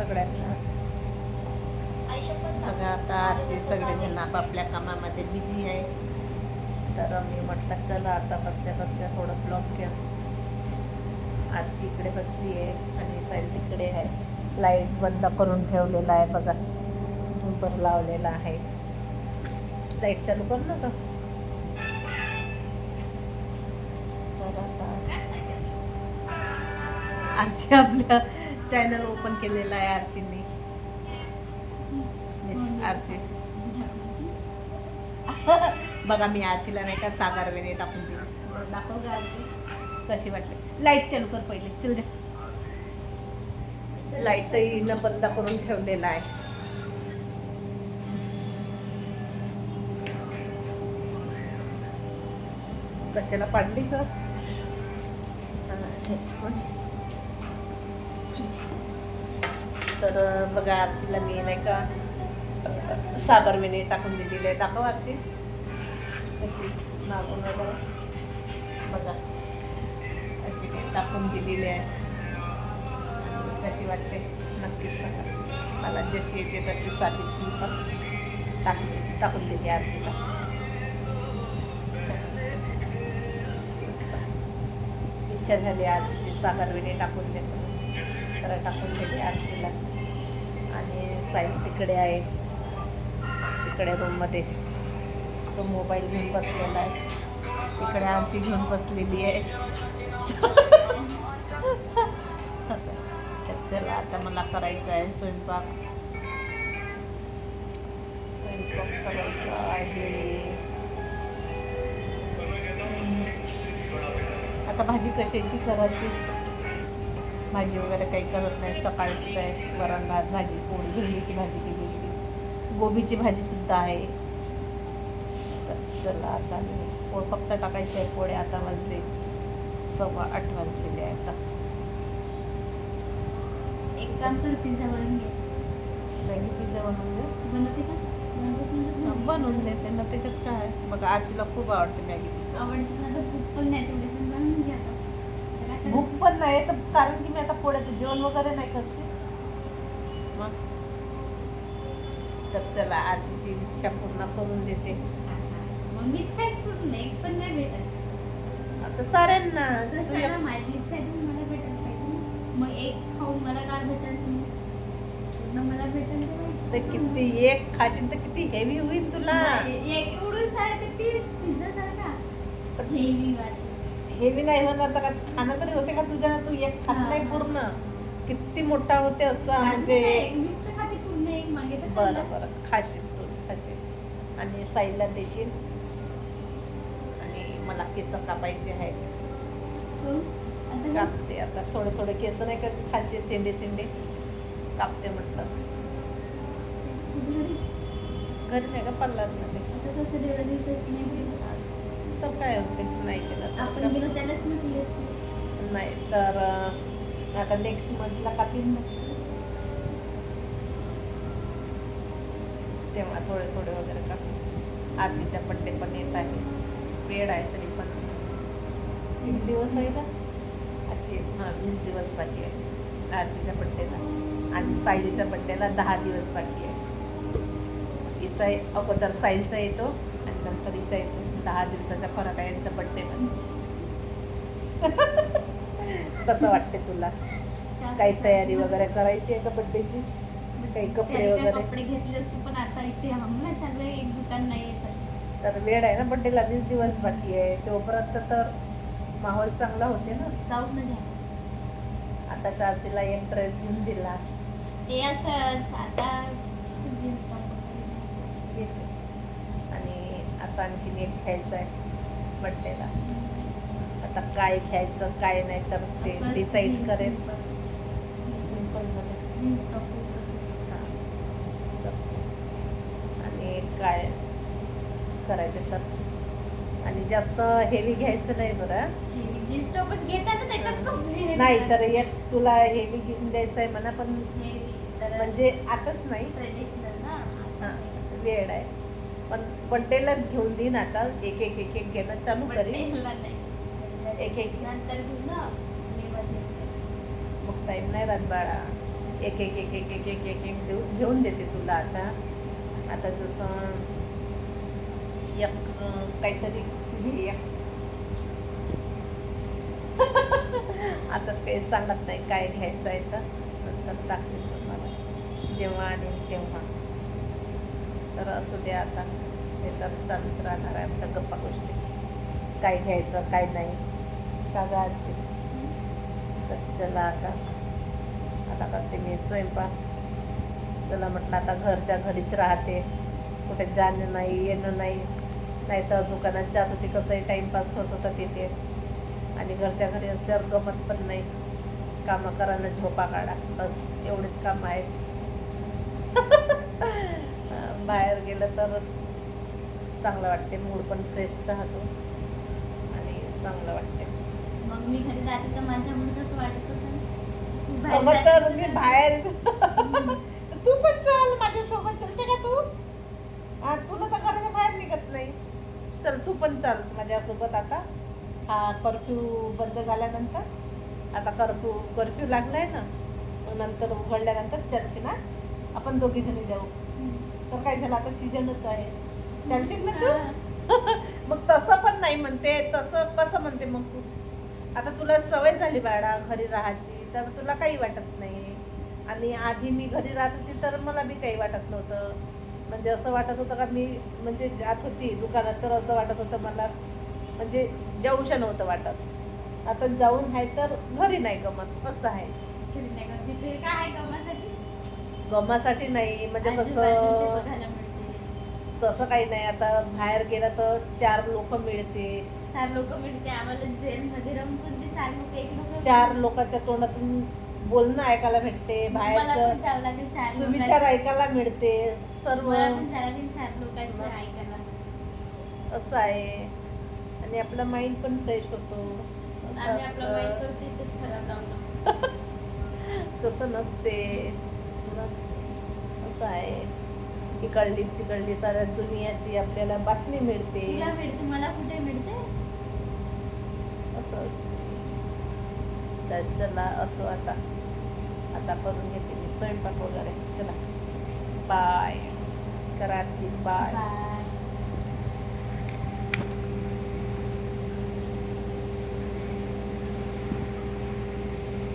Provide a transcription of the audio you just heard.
सगळ्यांना. सगळं आता आजचे सगळेजण आपापल्या कामामध्ये बिझी आहे. तर मी म्हटलं चला आता बसल्या बसल्या थोडं ब्लॉग घ्या आज इकडे बसली आहे आणि साईड तिकडे आहे. लाइट बंद करून ठेवलेला आहे बघा. झुंबर लावलेला आहे. लाइट चालू करू नका तर आता आरची आपल्या चॅनल ओपन केलेला आहे आरचीने मिस आरची बघा मी आरचीला नाही का सागर वेणे टाकून दिली. दाखव का आरची कशी वाटली? लाइट चालू कर पहिले. चल जा. लाईटही न बंद करून ठेवलेला आहे. कशाला पाडली का तर बघा आरचीला मी नाही का सागर मिनी टाकून दिलेली आहे. दाखव आरची मागून वगैरे. बघा. अशी टाकून दिलेली आहे. कशी वाटते. नक्कीच सांगा. मला जशी येते तशी साधी सिंपल टाकून टाकून दिली आरचीला इच्छा झाली आरची सागर विने टाकून देतो. तर टाकून दिली आरसीला आणि साईज तिकडे आहे. तिकडे रूममध्ये. तो मोबाईल घेऊन बसलेला आहे. तिकडे आमची घेऊन बसलेली आहे. चला आता मला करायचं आहे स्वयंपाक. स्वयंपाक करायचा आहे. आता भाजी कशाची करायची? भाजी वगैरे काही करत नाही. सकाळीच आहे वरण भात भाजी पोळी भेंडीची भाजी केलेली गोबीची भाजी सुद्धा आहे. चला आता मी पोळ फक्त टाकायचे आहे. पोळे आता वाजले सव्वा आठ वाजलेले आहे आता एक काम कर पिझ्झा बनवून घे. मॅगी पिझ्झा बनवून दे? बनवते का? म्हणजे समजा बनवून देते ना. त्याच्यात काय? बघा आजीला खूप आवडते मॅगी. आवडते ना? तर नाही तेवढे पण बनवून घे आता तर काय करायचं? भूक पण नाही तर कारण की मी आता पोळ्यात जेवण वगैरे नाही करते. मग? तर चला आजीची इच्छा पूर्ण करून देते. मग मीच काय पूर्ण एक पण नाही भेटत. आता साऱ्यांना माझी इच्छा आहे मला भेटायला पाहिजे ना. मग एक खाऊन मला काय भेटेल पूर्ण मला भेटेल ते ते माहिती. किती एक खाशील तर किती हेवी होईल तुला. एक एवढं आहे ते पीस पिझ्झा सारखा. हेवी वाटत हेवी नाही होणार तर का खाणं तरी होते का तुझ्या? तू एक खात नाही. पूर्ण. किती मोठा होते असं म्हणजे बरं. बरं. खाशील तू खाशील. आणि साईला देशील. आणि मला केस कापायचे आहेत? कापते आता. थोडे थोडे केस नाही का खालचे सेंडे सेंडे कापते म्हटलं. घरी नाही का पार्लरमध्ये आता कसं एवढ्या दिवसाचं नाही केलं. तर काय होते नाही केलं तर आपण का- गेलो त्यालाच नाही तर आता नेक्स्ट मंथला कापीन तेव्हा थोडे थोडे वगैरे काप आजीच्या बड्डे पण येत आहे. वेळ आहे तरी पण. वीस दिवस आहे का? आजी हां वीस दिवस बाकी आहे. आजीच्या बड्डेला आणि साईलच्या बड्डेला दहा दिवस बाकी आहे. हिचा अगोदर साईलचा येतो आणि नंतर हिचा येतो. दहा दिवसाचा फरक आहे यांचा बड्डे पण कसं वाटते तुला? काही तयारी वगैरे करायची आहे का बड्डेची काही कपडे वगैरे? कपडे घेतले असते पण आता इथे हमला चालू आहे एक दुकान नाही तर वेळ आहे ना बड्डेला वीस दिवस बाकी आहे. तोपर्यंत तर माहोल चांगला होते ना? जाऊ न. घ्या आता चार्जीला एक ड्रेस घेऊन दिला. ते असं आता जीन्स. आणि आता आणखीन एक घ्यायचं आहे बड्डेला. आता काय घ्यायचं काय नाही तर ते डिसाईड करेल. आणि काय करायचं तर? आणि जास्त हेवी घ्यायचं नाही बरं. जीन्स टॉपच त्याच्यात नाही. तर एक तुला हेवी घेऊन द्यायचं आहे म्हणा पण म्हणजे आताच नाही. ट्रेडिशनल ना. हां वेळ आहे. पण बड्डेलाच घेऊन देईन आता. एक एक एक एक घेणं चालू नाही. एक एक नंतर घेऊ ना मग टाईम नाही राहत बाळा. एक एक एक एक एक एक एक एक देऊ घेऊन देते तुला आता. आता जसं एक काहीतरी घे एक. आताच काही सांगत नाही काय घ्यायचं आहे तर. नंतर दाखवेल तुम्हाला. जेव्हा आणि तेव्हा. तर असू दे आता. हे तर चालूच राहणार आहे आमच्या गप्पा गोष्टी. काय घ्यायचं काय नाही. का गायचे तर चला आता. आता करते मी स्वयंपाक. चला म्हटलं आता घरच्या घरीच राहते. कुठे जाणं नाही येणं नाही. नाहीतर दुकानात जात होती कसंही टाईमपास होत होता तिथे. आणि घरच्या घरी असल्यावर गमत पण नाही. कामं करा ना झोपा काढा. बस एवढेच काम आहेत. बाहेर गेलं तर चांगलं वाटते. मूड पण फ्रेश राहतो. आणि चांगलं वाटते. मग मी घरी जाते तर माझ्यामुळे कसं वाटत असेल? बाहेर तर मी बाहेर. तू पण चल माझ्यासोबत. चलते का तू? तुला तर घराच्या बाहेर निघत नाही. चल तू पण चल माझ्यासोबत आता. हा कर्फ्यू बंद झाल्यानंतर. आता कर्फ्यू कर्फ्यू लागलाय ना नंतर उघडल्यानंतर चलशील ना आपण दोघी जणी जाऊ. तर काय झालं आता सीजनच आहे. चालशील ना तू. मग तसं पण नाही म्हणते तसं कसं म्हणते मग तू? आता तुला सवय झाली बाळा घरी राहायची तर तुला काही वाटत नाही. आणि आधी मी घरी राहत होती तर मला बी काही वाटत नव्हतं. म्हणजे असं वाटत होतं का मी म्हणजे जात होती दुकानात तर असं वाटत होतं मला म्हणजे जाऊशा नव्हतं वाटत. आता जाऊन आहे तर घरी नाही गमत असं आहे. गमासाठी नाही म्हणजे कसं तसं काही नाही. आता बाहेर गेलं तर चार लोक मिळते चार लोक मिळते आम्हाला जेल मध्ये राहून पण ते चार लोक एक लोक चार लोकांच्या तोंडातून बोलणं ऐकायला भेटते मला पण बाहेरचं जावं लागेल चार सुविचार लोकांचं. ऐकायला मिळते सर्व मला पण जावं लागेल चार लोकांचं. ऐकायला. असं आहे. आणि आपला माइंड पण फ्रेश होतो. असं आम्ही आपला माइंड असतं. करतो खराब तसं नसते. असं आहे. इकडली तिकडली साऱ्या दुनियाची आपल्याला बातमी मिळते. तुला मिळते मला कुठे मिळते? असं असते तर चला असो आता आता करून घेते मी स्वयंपाक वगैरे चला बाय कराची बाय बाय